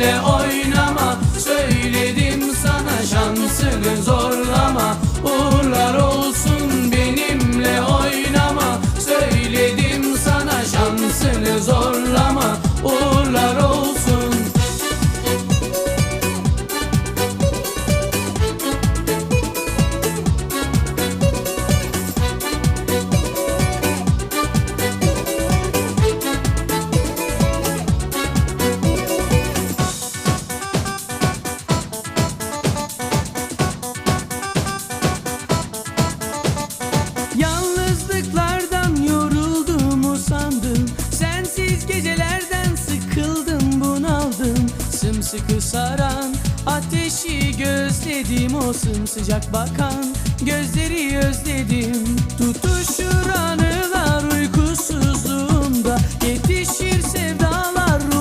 benimle oynama Söyledim Sımsıkı saran ateşi gözledim O sımsıcak bakan gözleri özledim Tutuşur anı